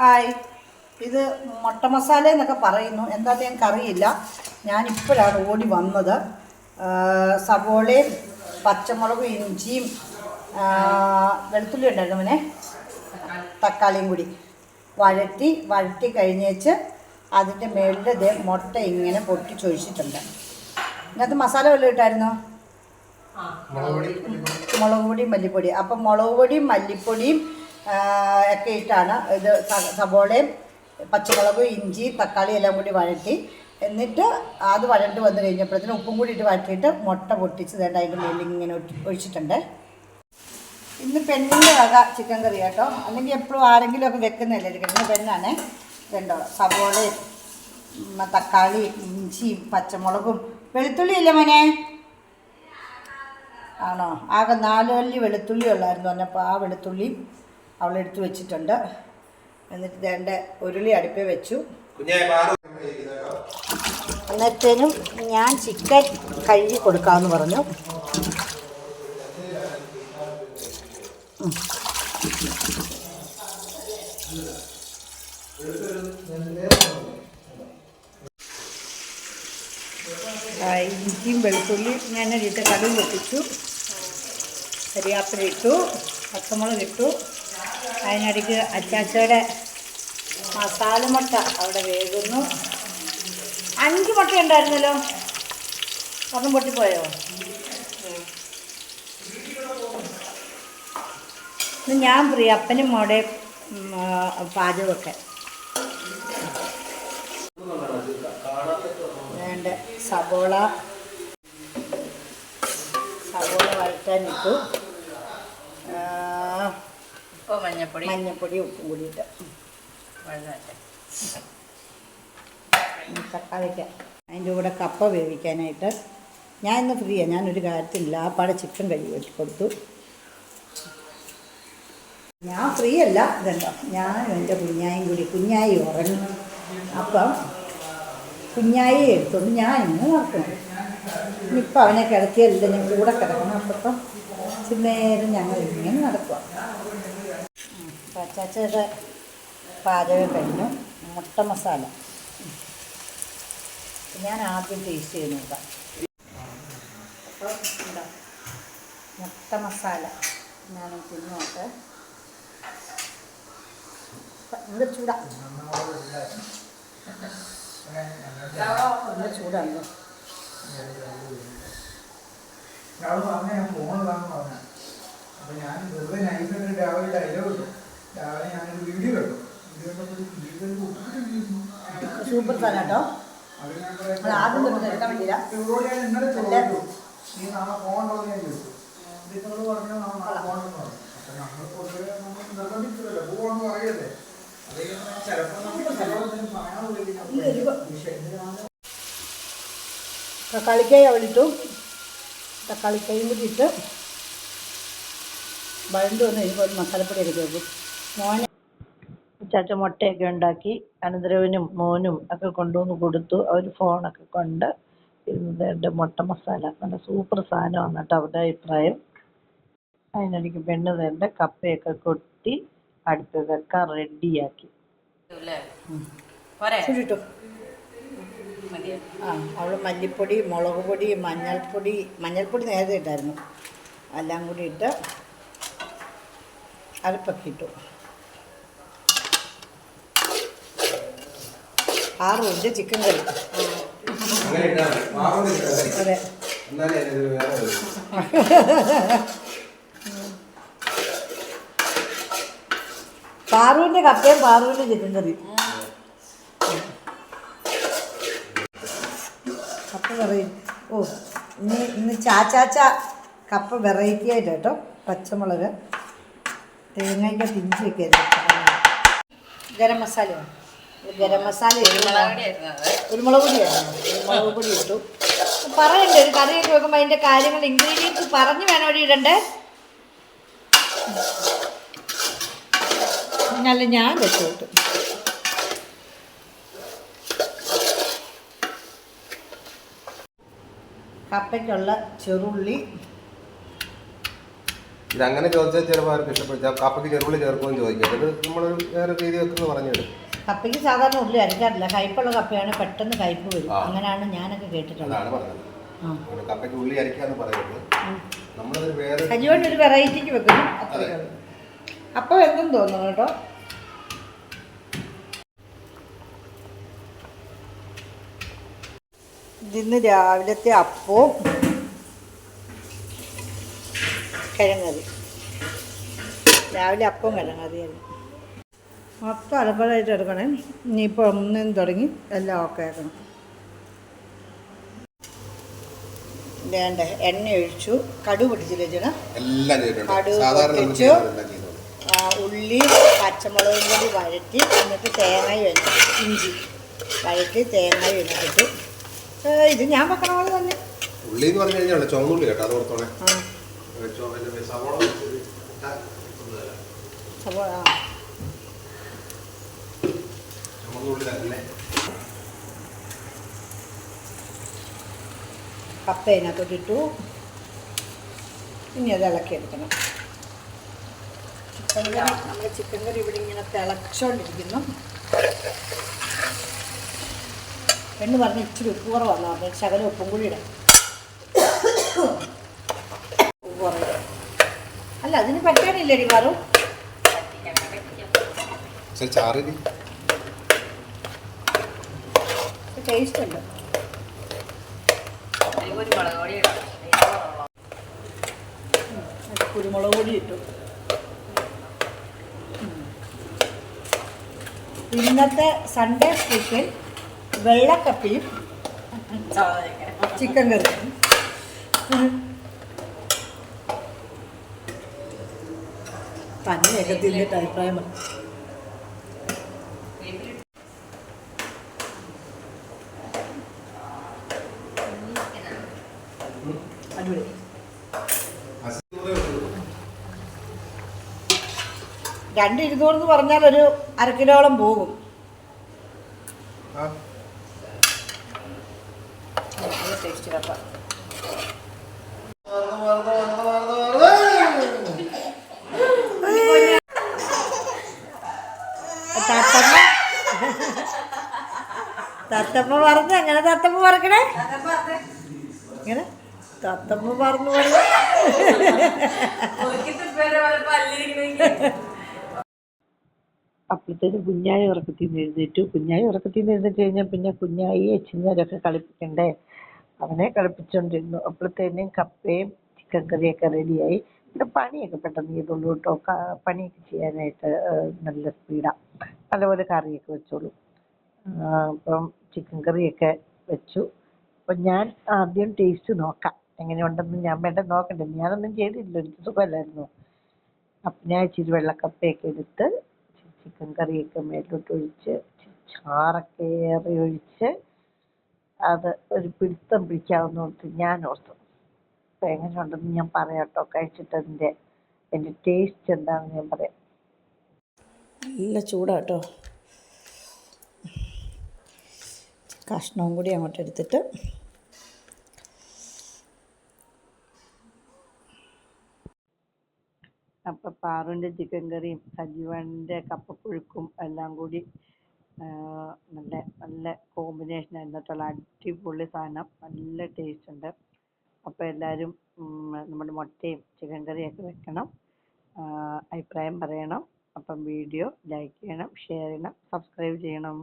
Hi ഇത് മുട്ട മസാല എന്നൊക്കെ പറയുന്നു. എന്താണെന്ന് ഞങ്ങൾക്ക് അറിയില്ല ഞാനിപ്പോഴാണ് ഓടി വന്നത്. സവോളയും പച്ചമുളകും ഇഞ്ചിയും വെളുത്തുള്ളി ഉണ്ടായിരുന്നു പിന്നെ തക്കാളിയും കൂടി വഴറ്റി വഴറ്റി കഴിഞ്ഞേച്ച് അതിന്റെ മേളിൽ ദേ മുട്ട ഇങ്ങനെ പൊട്ടി പൊട്ടിച്ചൊഴിച്ചിട്ടുണ്ട്. ഇതിനകത്ത് മസാല വല്ലതും ഇട്ടായിരുന്നോ? മുളക് പൊടിയും മല്ലിപ്പൊടി. അപ്പം മുളക് പൊടിയും മല്ലിപ്പൊടിയും ഒക്കെ ഇട്ടാണ്. ഇത് സവോളയും പച്ചമുളകും ഇഞ്ചി തക്കാളി എല്ലാം കൂടി വഴറ്റി. എന്നിട്ട് അത് വഴണ്ട് വന്നു കഴിഞ്ഞപ്പോഴത്തേന് ഉപ്പും കൂടി ഇട്ട് വഴറ്റിയിട്ട് മുട്ട പൊട്ടിച്ച് വേണ്ട അതിന്റെ മേലിൽ ഇങ്ങനെ ഒഴിച്ചിട്ടുണ്ട്. ഇന്ന് പെണ്ണിന്റെ വക ചിക്കൻ കറി കേട്ടോ. അല്ലെങ്കിൽ എപ്പോഴും ആരെങ്കിലും ഒക്കെ വെക്കുന്നതല്ലേ ചിക്കൻ ഇന്ന് പെണ്ണാണേ. രണ്ടോ സബോളയും തക്കാളി ഇഞ്ചിയും പച്ചമുളകും. വെളുത്തുള്ളി ഇല്ല മോനെ? ആണോ? ആകെ നാല് വല്ലി വെളുത്തുള്ളി ഉള്ളായിരുന്നു പറഞ്ഞപ്പോൾ ആ വെളുത്തുള്ളി. അവളെടുത്ത് വെച്ചിട്ടുണ്ട്. എന്നിട്ട് വേണ്ട ഉരുളി അടുപ്പേ വെച്ചു. എന്നിട്ടേനും ഞാൻ ചിക്കൻ കഴുകി കൊടുക്കാമെന്ന് പറഞ്ഞു. ഇഞ്ചിയും വെളുത്തുള്ളിയും ഞാൻ ഇട്ട് കടുക് പൊട്ടിച്ചു. കരിയാപ്പില ഇട്ടു. പച്ചമുളക് ഇട്ടു. അതിനിടയ്ക്ക് അച്ചാച്ചയുടെ മസാല മുട്ട അവിടെ വേകുന്നു. അഞ്ച് മുട്ട ഉണ്ടായിരുന്നല്ലോ. ഒന്നും പൊട്ടിപ്പോയോ? ഞാൻ പ്രിയ അപ്പനും മോടെ പാചകമൊക്കെ. വേണ്ട സബോള. സബോള വരട്ടാൻ ഉപ്പ് മഞ്ഞപ്പൊടി? മഞ്ഞപ്പൊടി ഉപ്പും കൂടിയിട്ട്. തക്കാളിക്ക. അതിന്റെ കൂടെ കപ്പ വേവിക്കാനായിട്ട് ഞാൻ ഇന്ന് ഫ്രീയാണ് ഞാനൊരു കാര്യത്തിനില്ല. ആ പാടെ ചിക്കൻ കഴുകി വെച്ച് കൊടുത്തു. ഞാൻ ഫ്രീ അല്ല ഇതുണ്ടോ? ഞാനും എന്റെ കുഞ്ഞായും കൂടി കുഞ്ഞായി ഉറങ്ങി. അപ്പം കുഞ്ഞായി എടുത്തോണ്ട് ഞാൻ ഇന്ന് നടക്കണം. ഇപ്പം അവനെ കിടത്തിയല്ല ഞാൻ കൂടെ കിടക്കണം. അപ്പം ഇച്ചിരി നേരം ഞങ്ങൾ ഇങ്ങനെ നടക്കുക പച്ചാച്ചയുടെ പാചകം കഴിഞ്ഞു. മുട്ട മസാല. ഞാൻ ആദ്യം ടേസ്റ്റ് ചെയ്ത് നോക്കാം. അപ്പോൾ എന്താ മുട്ട മസാല ഞാൻ തിന്നു നോക്ക് ഇത് ചൂടാ. ചൂടാണല്ലോ ഞാൻ ഫോണിലാണെന്ന് പറഞ്ഞത് അപ്പൊ ഞാൻ വെറുതെ നൈസായിട്ട് രാവിലെ ഡയലോഗ് ഇട്ടു. രാവിലെ ഞാനൊരു വീഡിയോ കണ്ടു. വീഡിയോ കണ്ടപ്പോൾ സൂപ്പർ കേട്ടോ നമ്മൾ ആദ്യം തൊട്ട് വേണ്ടിയില്ല. ചോദിച്ചു. നീ നാളെ പോകണ്ടോ എന്ന് ഞാൻ ചോദിച്ചു. നിങ്ങൾ പറഞ്ഞു നാളെ നാളെ പോകണമെന്ന് പറഞ്ഞു. അപ്പൊ നമ്മൾ പൊതുവെ നമ്മൾ നിർബന്ധിച്ചില്ലല്ലോ. പോവാന്ന് പറയല്ലേ. അത് ചിലപ്പോൾ നമുക്ക് ചിലവത്തിന് പറയാൻ വിഷയം തക്കാളിക്കായി അവളിട്ടു തക്കാളിക്കായും കൂടി ഇട്ട്. വഴണ്ട് വന്ന് കഴിയുമ്പോൾ മസാലപ്പൊടിയൊക്കെ ചേർക്കും മോനെ ചാച്ച മുട്ടയൊക്കെ ഉണ്ടാക്കി അനന്തരവനും മോനും ഒക്കെ കൊണ്ടുവന്ന് കൊടുത്തു. അവർ ഫോണൊക്കെ കൊണ്ട് ഇരുന്നത് എന്റെ മുട്ട മസാല. നല്ല സൂപ്പർ സാധനമാണ് കേട്ടോ അവരുടെ അഭിപ്രായം. അതിനിടയ്ക്ക് പെണ്ണ് തേണ്ട കപ്പയൊക്കെ കൊട്ടി അടുപ്പ് വെക്കാൻ റെഡിയാക്കി? ആ അവൾ മല്ലിപ്പൊടി മുളക് പൊടി മഞ്ഞൾപ്പൊടി മഞ്ഞൾപ്പൊടി നേരത്തെ ഇട്ടായിരുന്നു. എല്ലാം കൂടി ഇട്ട് അരപ്പൊക്കെ ഇട്ടു. ആറ് മിനിറ്റ് ചിക്കൻ കറി. അതെ. പാറുവിന്റെ കപ്പയും പാറുവിന്റെ ചിക്കൻ കറി കപ്പ കറി ഓ ഇന്ന് ഇന്ന് ചാച്ചാച്ച കപ്പ വെറൈറ്റി ആയിട്ട് കേട്ടോ പച്ചമുളക് തേങ്ങയ്ക്ക് തിഞ്ചിയൊക്കെ ഗരം മസാല കുരുമുളക് പൊടിയായിരുന്നു മസാല കുരുമുളക് പൊടിയായിരുന്നു കുരുമുളക് പൊടി ഇട്ടു. പറയണ്ടേ ഒരു കറിയൊക്കെ വെക്കുമ്പോൾ അതിന്റെ കാര്യങ്ങൾ ഇൻഗ്രീഡിയൻസ് പറഞ്ഞു വേണം അവിടെ ഇടണ്ടേ? നല്ല ഞാൻ വെച്ചു കിട്ടും കപ്പയ്ക്കുള്ള ചെറുള്ളി. ഇത് അങ്ങനെ ചോദിച്ചാൽ ചിലപ്പോൾ അവർക്ക് ഇഷ്ടപ്പെടും. കപ്പയ്ക്ക് ചെറുപുള്ളി ചേർക്കുമെന്ന് ചോദിക്കും. അത് നമ്മളൊരു വേറെ രീതി വെക്കുന്നു പറഞ്ഞത് കപ്പയ്ക്ക് സാധാരണ ഉള്ളി അരക്കാറില്ല. കയ്പുള്ള കപ്പയാണ് പെട്ടെന്ന് കയ്പ് വരും. അങ്ങനെയാണ് ഞാനൊക്കെ കേട്ടിട്ടുള്ളത്. അതാണ് പറഞ്ഞത്. കപ്പയ്ക്ക് ഉള്ളി അരക്കാന്ന് പറയുന്നത്. നമ്മളത് വേറെ ഒരു വെറൈറ്റിക്ക് വെക്കുന്നു. അപ്പോൾ. എന്തും തോന്നുന്നു കേട്ടോ? ഇതിന്ന് രാവിലത്തെ അപ്പവും കിഴങ്ങറി രാവിലെ അപ്പം കിഴങ്ങറിയായിരുന്നു മൊത്തം അലമ്പലായിട്ട് എടുക്കണേ. ഇനിയിപ്പോൾ ഒന്നും തുടങ്ങി എല്ലാം ഓക്കെ ആക്കണം. വേണ്ട എണ്ണ ഒഴിച്ചു കടു പിടിച്ചില്ലേ ചേട്ടാ നമ്മൾ പൊട്ടിച്ചു. ഉള്ളി പച്ചമുളകും കൂടി വഴറ്റി എന്നിട്ട് തേങ്ങയും ഇഞ്ചി വഴറ്റി തേങ്ങയും വെച്ചിട്ട് ഇത് ഞാൻ വെക്കണ പോലെ തന്നെ. ഉള്ളി എന്ന് പറഞ്ഞു കഴിഞ്ഞാൽ ചുവന്നുള്ളി കേട്ടോ അത് ഓർത്തോണേ. സവോള തന്നെ കപ്പ അതിനകത്തോട്ട് ഇട്ടു. ഇനി അത് ഇളക്കിയെടുക്കണം ചിക്കൻ കറി നമ്മുടെ ചിക്കൻ കറി ഇവിടെ ഇങ്ങനെ തിളച്ചോണ്ടിരിക്കുന്നു. പെണ്ണ് പറഞ്ഞ് ഇച്ചിരി ഉപ്പ് കുറവാണ് പറഞ്ഞത് ശകലം ഉപ്പും കൂടി ഇടാം. ഉപ്പ് കുറവ്. അല്ല അതിന് പറ്റാനില്ലടി വറും ശരി ടേസ്റ്റ് ഉണ്ട്. കുരുമുളക് പൊടി ഇട്ടു. ഇന്നത്തെ സൺഡേ സ്പെഷ്യൽ വെള്ളക്കപ്പിയും ചിക്കൻ കറിയും. തന്നെയൊക്കെ തിന്നിട്ട് അഭിപ്രായം പറഞ്ഞു അടിപൊളി. രണ്ട് ഇരുന്നൂറ് പറഞ്ഞാൽ ഒരു അര കിലോളം പോകും. തത്തപ്പ ടേസ്റ്റ് കപ്പ തത്തപ്പ പറഞ്ഞു അങ്ങനെ തത്തമ്മ പറക്കണേ? തത്തമ്മ പറഞ്ഞു അപ്പോഴത്തേന് കുഞ്ഞായി ഉറക്കത്തിൽ നിന്ന് എഴുന്നേറ്റു. കുഞ്ഞായി ഉറക്കത്തിൽ നിന്ന് എഴുന്നേറ്റ് കഴിഞ്ഞാൽ പിന്നെ കുഞ്ഞായി അച്ഛനൊക്കെ കളിപ്പിക്കണ്ടേ? അവനെ കളിപ്പിച്ചുകൊണ്ടിരുന്നു അപ്പോഴത്തേനും കപ്പയും ചിക്കൻ കറിയൊക്കെ റെഡിയായി പിന്നെ പണിയൊക്കെ പെട്ടെന്ന് ചെയ്തോളൂ കേട്ടോ. പണിയൊക്കെ ചെയ്യാനായിട്ട് നല്ല സ്പീഡാണ് നല്ലപോലെ കറിയൊക്കെ വെച്ചോളൂ. അപ്പം ചിക്കൻ കറിയൊക്കെ വെച്ചു. അപ്പം ഞാൻ ആദ്യം ടേസ്റ്റ് നോക്കാം. എങ്ങനെയുണ്ടെന്ന് ഞാൻ വേണ്ട നോക്കണ്ടേ. ഞാനൊന്നും ചെയ്തില്ല. എനിക്ക് സുഖമല്ലായിരുന്നു. അപ്പം ഞാൻ ഇച്ചിരി വെള്ളക്കപ്പയൊക്കെ എടുത്ത് ചിക്കൻ കറിയൊക്കെ മേലോട്ട് ഒഴിച്ച് ചാറൊക്കെ ഏറെ ഒഴിച്ച് അത് ഒരു പിടുത്തം പിടിക്കാവുന്ന ഓർത്ത് ഞാൻ ഓർത്തു. അപ്പം എങ്ങനെയുണ്ടെന്ന് ഞാൻ പറയാട്ടോ കഴിച്ചിട്ട് അതിന്റെ എന്റെ ടേസ്റ്റ് എന്താണെന്ന് ഞാൻ പറയാം. നല്ല ചൂടാട്ടോ കഷ്ണവും കൂടി അങ്ങോട്ട് എടുത്തിട്ട് അപ്പം പാറുവിന്റെ ചിക്കൻ കറിയും സജീവന്റെ കപ്പപ്പുഴുക്കും എല്ലാം കൂടി നല്ല നല്ല കോമ്പിനേഷൻ ആയിരുന്നിട്ടുള്ള അടിപൊളി സാധനം. നല്ല ടേസ്റ്റ് ഉണ്ട്. അപ്പോൾ എല്ലാവരും നമ്മുടെ മുട്ടയും ചിക്കൻ കറിയൊക്കെ വെക്കണം. അഭിപ്രായം പറയണം. അപ്പം വീഡിയോ ലൈക്ക് ചെയ്യണം ഷെയർ ചെയ്യണം സബ്സ്ക്രൈബ് ചെയ്യണം.